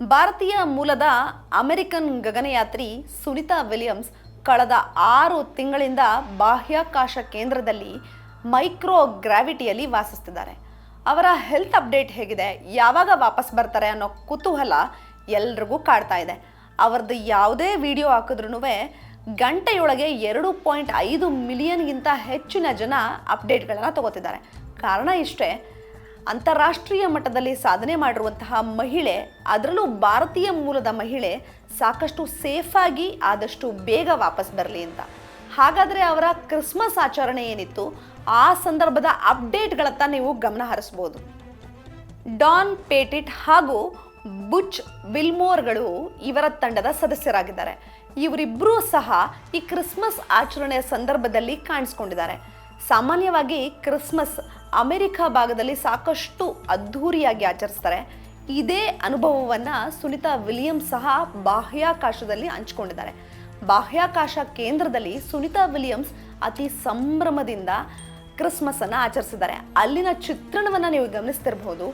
ಭಾರತೀಯ ಮೂಲದ American ಗಗನಯಾತ್ರಿ Sunita Williams ಕಳೆದ ಆರು ತಿಂಗಳಿಂದ ಬಾಹ್ಯಾಕಾಶ ಕೇಂದ್ರದಲ್ಲಿ ಮೈಕ್ರೋ ಗ್ರಾವಿಟಿಯಲ್ಲಿ ವಾಸಿಸ್ತಿದ್ದಾರೆ ಅವರ ಹೆಲ್ತ್ ಅಪ್ಡೇಟ್ ಹೇಗಿದೆ? ಯಾವಾಗ ವಾಪಸ್ ಬರ್ತಾರೆ ಅನ್ನೋ ಕುತೂಹಲ ಎಲ್ರಿಗೂ ಕಾಡ್ತಾ ಇದೆ. ಅವ್ರದ್ದು ಯಾವುದೇ ವಿಡಿಯೋ ಹಾಕಿದ್ರೂ ಗಂಟೆಯೊಳಗೆ ಎರಡು ಪಾಯಿಂಟ್ ಐದು ಮಿಲಿಯನ್ಗಿಂತ ಹೆಚ್ಚಿನ ಜನ ಅಪ್ಡೇಟ್ಗಳನ್ನು ತಗೋತಿದ್ದಾರೆ. ಕಾರಣ ಇಷ್ಟೇ ಅಂತಾರಾಷ್ಟ್ರೀಯ ಮಟ್ಟದಲ್ಲಿ ಸಾಧನೆ ಮಾಡಿರುವಂತಹ ಮಹಿಳೆ, ಅದರಲ್ಲೂ ಭಾರತೀಯ ಮೂಲದ ಮಹಿಳೆ ಸಾಕಷ್ಟು ಸೇಫಾಗಿ ಆದಷ್ಟು ಬೇಗ ವಾಪಸ್ ಬರಲಿ ಅಂತ. ಹಾಗಾದರೆ ಅವರ ಕ್ರಿಸ್ಮಸ್ ಆಚರಣೆ ಏನಿತ್ತು? ಆ ಸಂದರ್ಭದ ಅಪ್ಡೇಟ್ಗಳತ್ತ ನೀವು ಗಮನ ಹರಿಸ್ಬೋದು. ಡಾನ್ ಪೇಟಿಟ್ ಹಾಗೂ ಬುಚ್ ವಿಲ್ಮೋರ್ಗಳು ಇವರ ತಂಡದ ಸದಸ್ಯರಾಗಿದ್ದಾರೆ. ಇವರಿಬ್ಬರೂ ಸಹ ಈ ಕ್ರಿಸ್ಮಸ್ ಆಚರಣೆಯ ಸಂದರ್ಭದಲ್ಲಿ ಕಾಣಿಸ್ಕೊಂಡಿದ್ದಾರೆ. ಸಾಮಾನ್ಯವಾಗಿ ಕ್ರಿಸ್ಮಸ್ ಅಮೆರಿಕ ಭಾಗದಲ್ಲಿ ಸಾಕಷ್ಟು ಅದ್ಧೂರಿಯಾಗಿ ಆಚರಿಸ್ತಾರೆ. ಇದೇ ಅನುಭವವನ್ನು ಸುನಿತಾ ವಿಲಿಯಮ್ಸ್ ಸಹ ಬಾಹ್ಯಾಕಾಶದಲ್ಲಿ ಹಂಚಿಕೊಂಡಿದ್ದಾರೆ. ಬಾಹ್ಯಾಕಾಶ ಕೇಂದ್ರದಲ್ಲಿ ಸುನಿತಾ ವಿಲಿಯಮ್ಸ್ ಅತಿ ಸಂಭ್ರಮದಿಂದ ಕ್ರಿಸ್ಮಸ್ ಅನ್ನು ಆಚರಿಸಿದ್ದಾರೆ. ಅಲ್ಲಿನ ಚಿತ್ರಣವನ್ನು ನೀವು ಗಮನಿಸ್ತಿರಬಹುದು.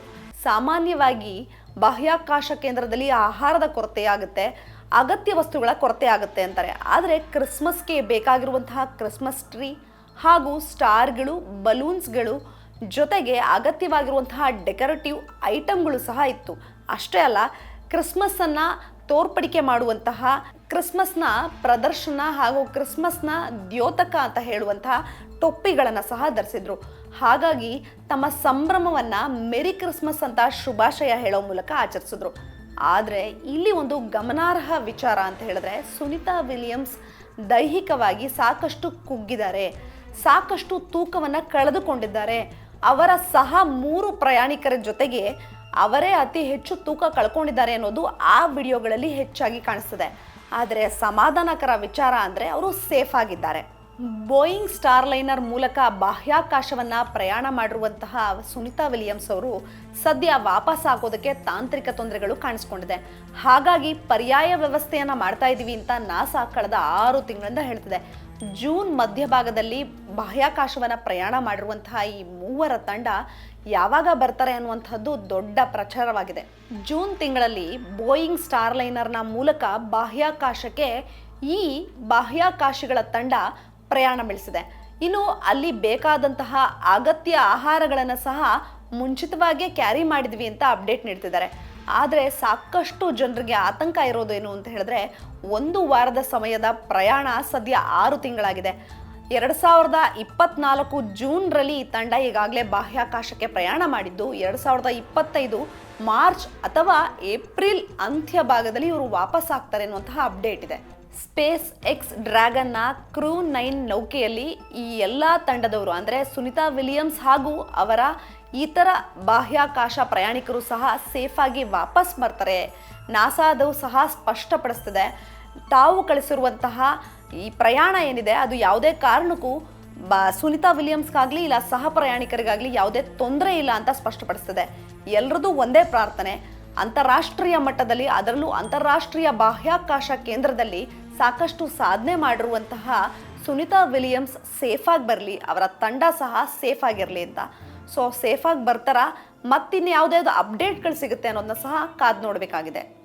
ಸಾಮಾನ್ಯವಾಗಿ ಬಾಹ್ಯಾಕಾಶ ಕೇಂದ್ರದಲ್ಲಿ ಆಹಾರದ ಕೊರತೆ ಆಗುತ್ತೆ ಅಗತ್ಯ ವಸ್ತುಗಳ ಕೊರತೆ ಆಗುತ್ತೆ ಅಂತಾರೆ. ಆದರೆ ಕ್ರಿಸ್ಮಸ್ಗೆ ಬೇಕಾಗಿರುವಂತಹ ಕ್ರಿಸ್ಮಸ್ ಟ್ರೀ ಹಾಗೂ ಸ್ಟಾರ್ಗಳು, ಬಲೂನ್ಸ್ಗಳು ಜೊತೆಗೆ ಅಗತ್ಯವಾಗಿರುವಂತಹ ಡೆಕೋರೇಟಿವ್ ಐಟಮ್ಗಳು ಸಹ ಇತ್ತು. ಅಷ್ಟೇ ಅಲ್ಲ ಕ್ರಿಸ್ಮಸ್ಸನ್ನು ತೋರ್ಪಡಿಕೆ ಮಾಡುವಂತಹ, ಕ್ರಿಸ್ಮಸ್ನ ಪ್ರದರ್ಶನ ಹಾಗೂ ಕ್ರಿಸ್ಮಸ್ನ ದ್ಯೋತಕ ಅಂತ ಹೇಳುವಂತಹ ಟೊಪ್ಪಿಗಳನ್ನು ಸಹ ಧರಿಸಿದ್ರು. ಹಾಗಾಗಿ ತಮ್ಮ ಸಂಭ್ರಮವನ್ನು ಮೆರಿ ಕ್ರಿಸ್ಮಸ್ ಅಂತ ಶುಭಾಶಯ ಹೇಳೋ ಮೂಲಕ ಆಚರಿಸಿದ್ರು. ಆದರೆ ಇಲ್ಲಿ ಒಂದು ಗಮನಾರ್ಹ ವಿಚಾರ ಅಂತ ಹೇಳಿದ್ರೆ ಸುನಿತಾ ವಿಲಿಯಮ್ಸ್ ದೈಹಿಕವಾಗಿ ಸಾಕಷ್ಟು ಕುಗ್ಗಿದ್ದಾರೆ. ಸಾಕಷ್ಟು ತೂಕವನ್ನು ಕಳೆದುಕೊಂಡಿದ್ದಾರೆ. ಅವರ ಸಹ ಮೂರು ಪ್ರಯಾಣಿಕರ ಜೊತೆಗೆ ಅವರೇ ಅತಿ ಹೆಚ್ಚು ತೂಕ ಕಳ್ಕೊಂಡಿದ್ದಾರೆ ಅನ್ನೋದು ಆ ವಿಡಿಯೋಗಳಲ್ಲಿ ಹೆಚ್ಚಾಗಿ ಕಾಣಿಸ್ತದೆ. ಆದರೆ ಸಮಾಧಾನಕರ ವಿಚಾರ ಅಂದರೆ ಅವರು ಸೇಫ್ ಆಗಿದ್ದಾರೆ. ಬೋಯಿಂಗ್ ಸ್ಟಾರ್ ಲೈನರ್ ಮೂಲಕ ಬಾಹ್ಯಾಕಾಶವನ್ನು ಪ್ರಯಾಣ ಮಾಡಿರುವಂತಹ ಸುನಿತಾ ವಿಲಿಯಮ್ಸ್ ಅವರು ಸದ್ಯ ವಾಪಸ್ ಆಗೋದಕ್ಕೆ ತಾಂತ್ರಿಕ ತೊಂದರೆಗಳು ಕಾಣಿಸ್ಕೊಂಡಿದೆ. ಹಾಗಾಗಿ ಪರ್ಯಾಯ ವ್ಯವಸ್ಥೆಯನ್ನು ಮಾಡ್ತಾ ಇದ್ದೀವಿ ಅಂತ ನಾಸಾ ಕಳೆದ ಆರು ತಿಂಗಳಿಂದ ಹೇಳ್ತಿದೆ. ಜೂನ್ ಮಧ್ಯಭಾಗದಲ್ಲಿ ಬಾಹ್ಯಾಕಾಶವನ್ನು ಪ್ರಯಾಣ ಮಾಡಿರುವಂತಹ ಈ ಮೂವರ ತಂಡ ಯಾವಾಗ ಬರ್ತಾರೆ ಅನ್ನುವಂಥದ್ದು ದೊಡ್ಡ ಪ್ರಚಾರವಾಗಿದೆ. ಜೂನ್ ತಿಂಗಳಲ್ಲಿ ಬೋಯಿಂಗ್ ಸ್ಟಾರ್ ಲೈನರ್ನ ಮೂಲಕ ಬಾಹ್ಯಾಕಾಶಕ್ಕೆ ಈ ಬಾಹ್ಯಾಕಾಶಿಗಳ ತಂಡ ಪ್ರಯಾಣ ಬೆಳೆಸಿದೆ. ಇನ್ನು ಅಲ್ಲಿ ಬೇಕಾದಂತಹ ಅಗತ್ಯ ಆಹಾರಗಳನ್ನು ಸಹ ಮುಂಚಿತವಾಗೇ ಕ್ಯಾರಿ ಮಾಡಿದ್ವಿ ಅಂತ ಅಪ್ಡೇಟ್ ನೀಡ್ತಿದ್ದಾರೆ. ಆದರೆ ಸಾಕಷ್ಟು ಜನರಿಗೆ ಆತಂಕ ಇರೋದೇನು ಅಂತ ಹೇಳಿದ್ರೆ ಒಂದು ವಾರದ ಸಮಯದ ಪ್ರಯಾಣ ಸದ್ಯ ಆರು ತಿಂಗಳಾಗಿದೆ. ಎರಡು ಸಾವಿರದ ಇಪ್ಪತ್ನಾಲ್ಕು ಜೂನ್ರಲ್ಲಿ ಈ ತಂಡ ಈಗಾಗಲೇ ಬಾಹ್ಯಾಕಾಶಕ್ಕೆ ಪ್ರಯಾಣ ಮಾಡಿದ್ದು, ಎರಡು ಸಾವಿರದ ಇಪ್ಪತ್ತೈದು ಮಾರ್ಚ್ ಅಥವಾ ಏಪ್ರಿಲ್ ಅಂತ್ಯ ಭಾಗದಲ್ಲಿ ಇವರು ವಾಪಸ್ ಆಗ್ತಾರೆ ಅನ್ನುವಂತಹ ಅಪ್ಡೇಟ್ ಇದೆ. ಸ್ಪೇಸ್ ಎಕ್ಸ್ ಡ್ರ್ಯಾಗನ್ನ ಕ್ರೂ ನೈನ್ ನೌಕೆಯಲ್ಲಿ ಈ ಎಲ್ಲ ತಂಡದವರು, ಅಂದರೆ ಸುನಿತಾ ವಿಲಿಯಮ್ಸ್ ಹಾಗೂ ಅವರ ಇತರ ಬಾಹ್ಯಾಕಾಶ ಪ್ರಯಾಣಿಕರು ಸಹ ಸೇಫಾಗಿ ವಾಪಸ್ ಬರ್ತಾರೆ. ನಾಸಾದವು ಸಹ ಸ್ಪಷ್ಟಪಡಿಸ್ತದೆ. ತಾವು ಕಳಿಸಿರುವಂತಹ ಈ ಪ್ರಯಾಣ ಏನಿದೆ, ಅದು ಯಾವುದೇ ಕಾರಣಕ್ಕೂ ಬ, ಸುನಿತಾ ವಿಲಿಯಮ್ಸ್ಗಾಗಲಿ ಇಲ್ಲ, ಸಹ ಪ್ರಯಾಣಿಕರಿಗಾಗಲಿ ಯಾವುದೇ ತೊಂದರೆ ಇಲ್ಲ ಅಂತ ಸ್ಪಷ್ಟಪಡಿಸ್ತದೆ. ಎಲ್ಲರದು ಒಂದೇ ಪ್ರಾರ್ಥನೆ. ಅಂತಾರಾಷ್ಟ್ರೀಯ ಮಟ್ಟದಲ್ಲಿ, ಅದರಲ್ಲೂ ಅಂತಾರಾಷ್ಟ್ರೀಯ ಬಾಹ್ಯಾಕಾಶ ಕೇಂದ್ರದಲ್ಲಿ ಸಾಕಷ್ಟು ಸಾಧನೆ ಮಾಡಿರುವಂತಹ ಸುನಿತಾ ವಿಲಿಯಮ್ಸ್ ಸೇಫಾಗಿ ಬರಲಿ, ಅವರ ತಂಡ ಸಹ ಸೇಫ್ ಆಗಿರಲಿ ಅಂತ. ಸೊ ಸೇಫಾಗಿ ಬರ್ತಾರ? ಮತ್ತಿನ್ನು ಯಾವುದ್ಯಾವ್ದು ಅಪ್ಡೇಟ್ಗಳು ಸಿಗುತ್ತೆ ಅನ್ನೋದನ್ನ ಸಹ ಕಾದು ನೋಡಬೇಕಾಗಿದೆ.